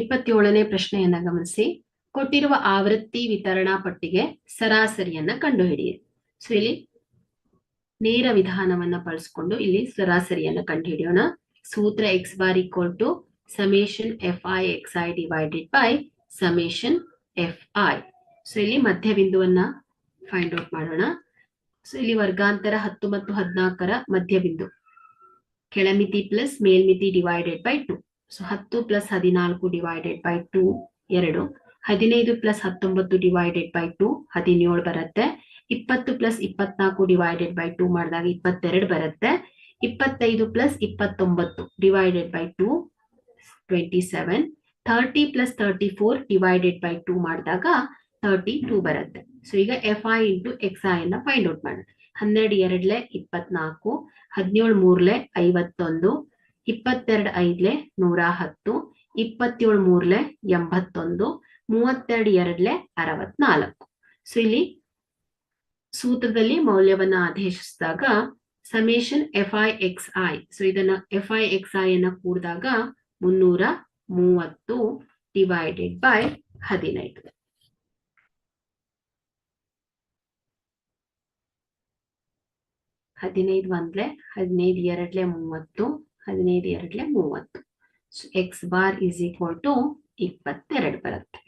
ಇಪ್ಪತ್ತೇಳನೇ ಪ್ರಶ್ನೆಯನ್ನ ಗಮನಿಸಿ. ಕೊಟ್ಟಿರುವ ಆವೃತ್ತಿ ವಿತರಣಾ ಪಟ್ಟಿಗೆ ಸರಾಸರಿಯನ್ನ ಕಂಡುಹಿಡಿಯಿರಿ. ಸೊ ಇಲ್ಲಿ ನೇರ ವಿಧಾನವನ್ನ ಬಳಸ್ಕೊಂಡು ಇಲ್ಲಿ ಸರಾಸರಿಯನ್ನ ಕಂಡುಹಿಡಿಯೋಣ. ಸೂತ್ರ X bar equal to summation F I X I divided by summation F I so ಇಲ್ಲಿ ಮಧ್ಯ ಬಿಂದುವನ್ನ ಫೈಂಡ್ ಔಟ್ ಮಾಡೋಣ. ಸೊ ಇಲ್ಲಿ ವರ್ಗಾಂತರ ಹತ್ತು ಮತ್ತು ಹದಿನಾಲ್ಕರ ಮಧ್ಯ ಬಿಂದು. ಕೆಳಮಿತಿ ಪ್ಲಸ್ ಮೇಲ್ಮಿತಿ ಡಿವೈಡೆಡ್ ಬೈ ಟು ಸೊ ಹತ್ತು ಪ್ಲಸ್ ಹದಿನಾಲ್ಕು ಡಿವೈಡೆಡ್ ಬೈ ಟೂ ಎರಡು. ಹದಿನೈದು ಪ್ಲಸ್ ಹತ್ತೊಂಬತ್ತು ಡಿವೈಡೆಡ್ ಬೈ ಟು ಹದಿನೇಳು ಬರುತ್ತೆ. ಇಪ್ಪತ್ತು ಪ್ಲಸ್ ಇಪ್ಪತ್ನಾಲ್ಕು ಡಿವೈಡೆಡ್ ಬೈ ಟು ಮಾಡಿದಾಗ ಇಪ್ಪತ್ತೆರಡು ಬರುತ್ತೆ. ಇಪ್ಪತ್ತೈದು ಪ್ಲಸ್ ಇಪ್ಪತ್ತೊಂಬತ್ತು divided by two twenty seven thirty plus thirty four divided by two ಮಾಡಿದಾಗ ತರ್ಟಿ ಟೂ ಬರುತ್ತೆ. ಸೊ ಈಗ F I into X I ಅನ್ನ ಫೈಂಡ್ ಔಟ್ ಮಾಡೋಣ. ಹನ್ನೆರಡು, ಎರಡ್ಲೆ ಇಪ್ಪತ್ನಾಲ್ಕು. ಹದಿನೇಳು, ಮೂರ್ಲೆ ಐವತ್ತೊಂದು. ಇಪ್ಪತ್ತೆರಡು ಐದ್ಲೆ ನೂರ ಹತ್ತು ಇಪ್ಪತ್ತೇಳು ಮೂರ್ಲೆ ಎಂಬತ್ತೊಂದು ಮೂವತ್ತೆರಡು ಎರಡ್ಲೆ ಅರವತ್ನಾಲ್ಕು. ಸೊ ಇಲ್ಲಿ ಸೂತ್ರದಲ್ಲಿ ಮೌಲ್ಯವನ್ನ ಆದೇಶಿಸಿದಾಗ summation F I X I so ಇದನ್ನ ಎಫ್ ಐ ಎಕ್ಸ್ ಐ ಅನ್ನ ಕೂಡಿದಾಗ ಮುನ್ನೂರ ಮೂವತ್ತು ಡಿವೈಡೆಡ್ ಬೈ ಹದಿನೈದು. ಹದಿನೈದು ಒಂದ್ಲೆ ಹದಿನೈದು ಎರಡ್ಲೆ ಮೂವತ್ತು ಹದಿನೈದು ಎರಡ್ಲೆ ಮೂವತ್ತು. So X bar is equal to ಇಪ್ಪತ್ತೆರಡು ಬರುತ್ತೆ.